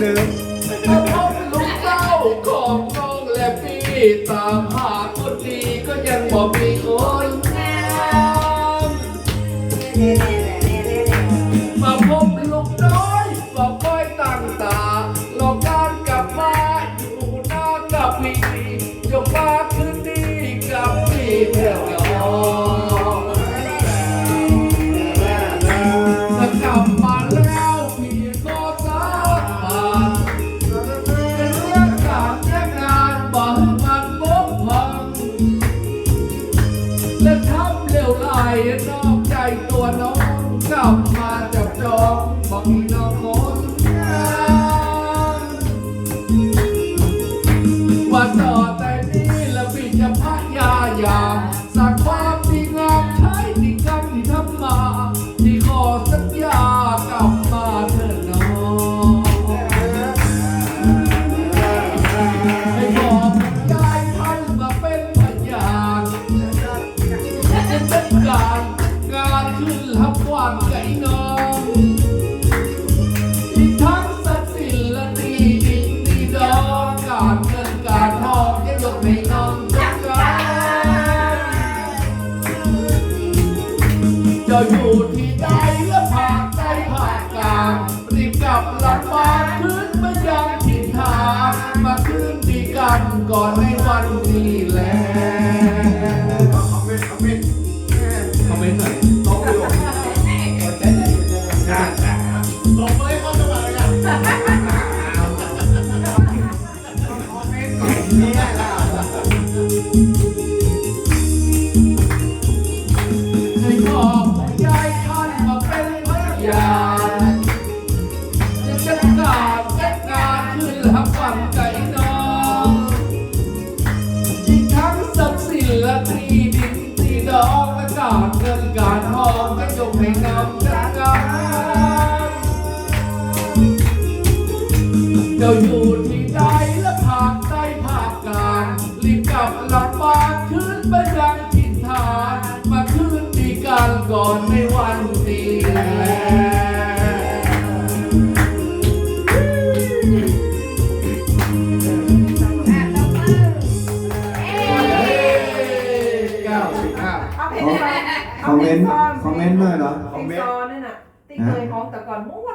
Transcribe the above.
หนึ่งถ้าพบลูกเต้าของน้องและพี่ตามหาคนดีก็ยังบอกมีคนงาม และทำเร็วไหลนอกใจตัวน้องกลับมาจับจองบอกมีน้องคนงามว่าต่อแต่ การงานขึ้นทับวันไก่น้องอีกทั้งทรัพย์สินและดีดินดีดองการเงินการทองจะยกให้น้องจักการจะอยู่ที่ใดและภาคใต้ภาคกลางรีบกลับหลังบ้านคืนมายังถิ่นฐานมาคืนดีกันก่อนใน ยานจะจัดการจัดงานขึ้นรับวันใจน้องอีกทั้งทรัพย์สินและทีดินทีดอกและกาดเงินการหองก็ยกให้นำจัดการเจ้าอยู่ คอมเมนต์คอมเมนต์ด้วยเหรอเพลงซอนนั่นน่ะที่เคยร้องแต่ก่อนม้วน